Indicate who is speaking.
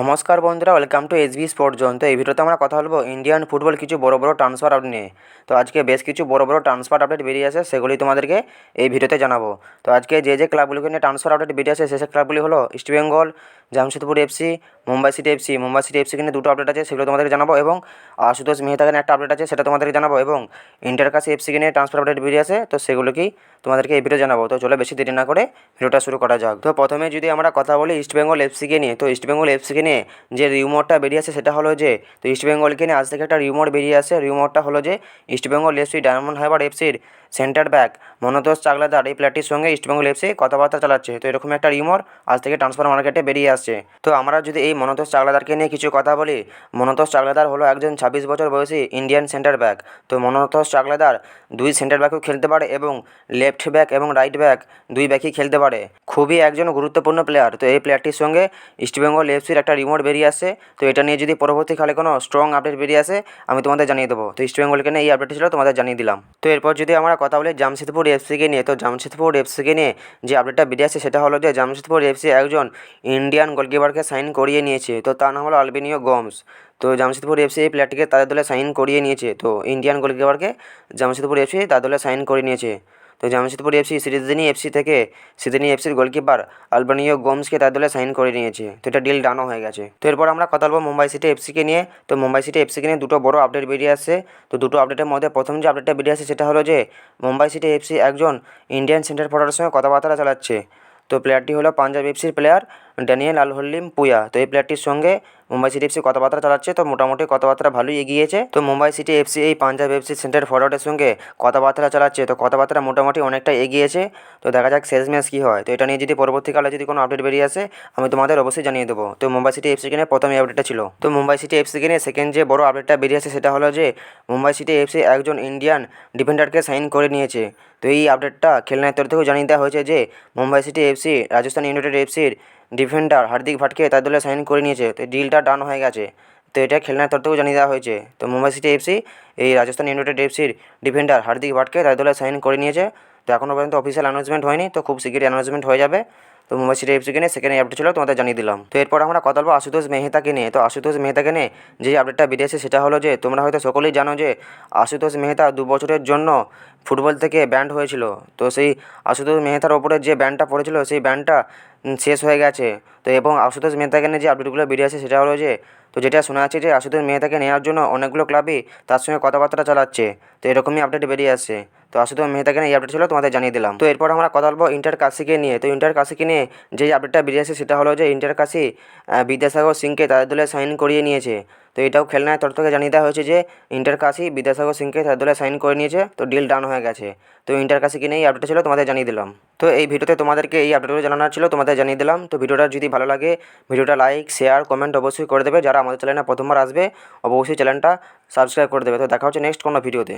Speaker 1: নমস্কার বন্ধুরা welcome to S B sport zone তো এই ভিডিওতে আমরা কথা বলব ইন্ডিয়ান ফুটবল কিছু বড় বড় ট্রান্সফার আপডেট নিয়ে। তো আজকে বেশ কিছু বড় বড় ট্রান্সফার আপডেট বেরিয়ে আসে সেগুলি তোমাদেরকে এই ভিডিওতে জানাব। তো আজকে যে যে ক্লাবগুলোকে নিয়ে ট্রান্সফার আপডেট বেরিয়ে আসে সেই সব ক্লাবগুলি হলো East Bengal Jamshedpur FC Mumbai city FC Mumbai city FC কিনে দুটো আপডেট আছে, সেগুলো তোমাদেরকে জানাব এবং আশুতোষ মেহতাকে একটা আপডেট আছে, সেটা তোমাদেরকে জানাব এবং ইন্টার কাছে এফসিকে নিয়ে ট্রান্সফার আপডেট বেরিয়ে আসে, তো সেগুলোকেই তোমাদেরকে এই ভিডিও জানাব। তো চলে বেশি দেরি না করে ভিডিওটা শুরু করা যাক। তো প্রথমে যদি আমরা কথা বলি ইস্টবেঙ্গল এফসিকে নিয়ে, তো ইস্টবেঙ্গল এফসিকে নিয়ে যে রিউমরটা বেরিয়ে আসে সেটা হলো যে, তো ইস্টবেঙ্গলকে নিয়ে আজ থেকে একটা রিউমর বেরিয়ে আসে। রিউমরটা হলো যে ইস্টবেঙ্গল এফসি ডায়মন্ড হারবার এফসির সেন্টার ব্যাক মনোতোষ চাগলাদার এই প্লেয়ারটির সঙ্গে ইস্টবেঙ্গল এফসি কথাবার্তা চালাচ্ছে। তো এরকম একটা রিউমর আজ থেকে ট্রান্সফার মার্কেটে বেরিয়ে আসছে। তো আমরা যদি এই মনোতোষ চাগলাদারকে নিয়ে কিছু কথা বলি, মনোতোষ চাগলাদার হলো একজন ছাব্বিশ বছর বয়সী ইন্ডিয়ান সেন্টার ব্যাক তো মনোতোষ চাগলাদার দুই সেন্টার ব্যাকও খেলতে পারে এবং লেফট ব্যাক এবং রাইট ব্যাক দুই ব্যাকই খেলতে পারে। খুবই একজন গুরুত্বপূর্ণ প্লেয়ার তো এই প্লেয়ারটির সঙ্গে ইস্টবেঙ্গল এফসির একটা রিমোট বেরিয়ে আসছে। তো এটা নিয়ে যদি পরবর্তীকালে কোনো স্ট্রং আপডেট বেরিয়ে আসে, আমি তোমাদের জানিয়ে দেবো। তো ইস্টবেঙ্গলকে নিয়ে এই আপডেট ছিল, তোমাদের জানিয়ে দিলাম। তো এরপর যদি আমরা কথা বলি জামশেদপুর এফসিকে নিয়ে, তো জামশেদপুর এফসিকে নিয়ে যে আপডেটটা বেরিয়ে আসছে সেটা হলো যে জামশেদপুর এফসি একজন ইন্ডিয়ান গোলকিপারকে সাইন করিয়ে নিয়েছে। তো তার নাম হলো আলবিনিও গমস তো জামশেদপুর এফসি এই প্লেয়ারটিকে তাদের দলে সাইন করিয়ে নিয়েছে। তো ইন্ডিয়ান গোলকিপারকে জামশেদপুর এফসি তার দলে সাইন করে নিয়েছে। তো জামশেদপুর এফসি সিরিজদিনী এফসি থেকে সিদিনী এফসির গোলকিপার আলবানীয় গোমসকে তার দলে সাইন করে নিয়েছে। তো এটা ডিল ডানও হয়ে গেছে। তো এরপর আমরা কথা বলব মুম্বাই সিটি এফসিকে নিয়ে। তো মুম্বাই সিটি এফসিকে নিয়ে দুটো বড় আপডেট বেরিয়ে আসছে। তো দুটো আপডেটের মধ্যে প্রথম যে আপডেটটা বেরিয়ে আসছে সেটা হলো যে মুম্বাই সিটি এফসি একজন ইন্ডিয়ান সেন্টার ফরওয়ার্ডের সঙ্গে কথাবার্তা চালাচ্ছে। তো প্লেয়ারটি হলো পাঞ্জাব এফসির প্লেয়ার ড্যানিয়েল আলহল্লিম পুয়া। তো এই প্লেয়ারটির সঙ্গে মুম্বাই সিটি এফসি কথাবার্তা চালাচ্ছে, তো মোটামুটি কথাবার্তা ভালোই এগিয়েছে। তো মুম্বাই সিটি এফসি এই পাঞ্জাব এফসি সেন্টার ফরওয়ার্ডের সঙ্গে কথাবার্তা চালাচ্ছে, তো কথাবার্তা মোটামুটি অনেকটা এগিয়েছে। তো দেখা যাক শেষ ম্যাচ কী হয়। তো এটা নিয়ে যদি পরবর্তীকালে যদি কোনো আপডেট বেরিয়ে আসে, আমি তোমাদের অবশ্যই জানিয়ে দেবো। তো মুম্বাই সিটি এফসি কিনে প্রথম আপডেটটা ছিল। তো মুম্বাই সিটি এফসিকে কিনে সেকেন্ড যে বড় আপডেটটা বেরিয়ে আসে, সেটা হলো যে মুম্বাই সিটি এফসি একজন ইন্ডিয়ান ডিফেন্ডারকে সাইন করে নিয়েছে। তো এই আপডেটটা খেলনার তরফ থেকেও জানিয়ে দেওয়া হয়েছে যে Mumbai city FC, Rajasthan united এফসির ডিফেন্ডার হার্দিক ভাটকে তার দলে সাইন করে নিয়েছে। তো ডিলটা ডান হয়ে গেছে। তো এটা খেলনার তরফ থেকেও জানিয়ে দেওয়া হয়েছে। তো মুম্বাই সিটি এফসি, এই রাজস্থান ইউনাইটেড এফসির ডিফেন্ডার হার্দিক ভাটকে তার দলে সাইন করে নিয়েছে। তো এখনও পর্যন্ত অফিসিয়াল অ্যানাউন্সমেন্ট হয়নি, তো খুব শীঘ্রই অ্যানাউন্সমেন্ট হয়ে যাবে। তো মুম্বাই সিটি এফসিকে নিয়ে সেকেন্ড আপডেট ছিল, তোমাদের জানিয়ে দিলাম। তো এরপর আমরা কথা বলব আশুতোষ মেহতাকে নিয়ে। তো আশুতোষ মেহতাকে নিয়ে যে আপডেটটা বেরিয়েছে সেটা হলো যে, তোমরা হয়তো সকলেই জানো যে, আশুতোষ মেহতা দু বছরের জন্য ফুটবল থেকে ব্যান্ড হয়েছিল। তো সেই আশুতোষ মেহতার ওপরে যে ব্যান্ডটা পড়েছিল, সেই ব্যান্ডটা শেষ হয়ে গেছে। তো এবং আশুতোষ মেহতাকে নিয়ে যে আপডেটগুলো বেরিয়ে আসে সেটা হলো যে তো যেটা শোনা যাচ্ছে যে আশুতোষ মেহতাকে নেওয়ার জন্য অনেকগুলো ক্লাবই তার সঙ্গে কথাবার্তা চালাচ্ছে। তো এরকমই আপডেট বেরিয়ে আসছে। তো আশুতোষ মেহতাকে নিয়ে এই আপডেট ছিল, তোমাদের জানিয়ে দিলাম। তো এরপর আমরা কথা বলব ইন্টার কাশিকে নিয়ে। তো ইন্টার কাশিকে নিয়ে যে আপডেটটা বেরিয়ে আসে সেটা হলো যে ইন্টার কাশি বিদ্যাসাগর সিংকে তাদের দলে সাইন করিয়ে নিয়েছে। তো এটাও খেলনায় তরফ থেকে জানিয়ে দেওয়া হয়েছে যে ইন্টার কাশি বিদ্যাসাগর সিংকে তার দলে সাইন করে নিয়েছে, তো ডিল ডান হয়ে গেছে। তো ইন্টার কাশিকে নিয়ে এই আপডেটটা ছিল, তোমাদের জানিয়ে দিলাম। তো এই ভিডিওতে তোমাদেরকে এই আপডেটগুলো জানানোর ছিল, তোমাদের জানিয়ে দিলাম। তো ভিডিওটা যদি ভালো লাগে, ভিডিওটা লাইক শেয়ার কমেন্ট অবশ্যই করে দেবে। যারা আমাদের চ্যানেলে প্রথমবার আসবে, অবশ্যই চ্যানেলটা সাবস্ক্রাইব করে দেবে। তো দেখা হচ্ছে নেক্সট কোনো ভিডিওতে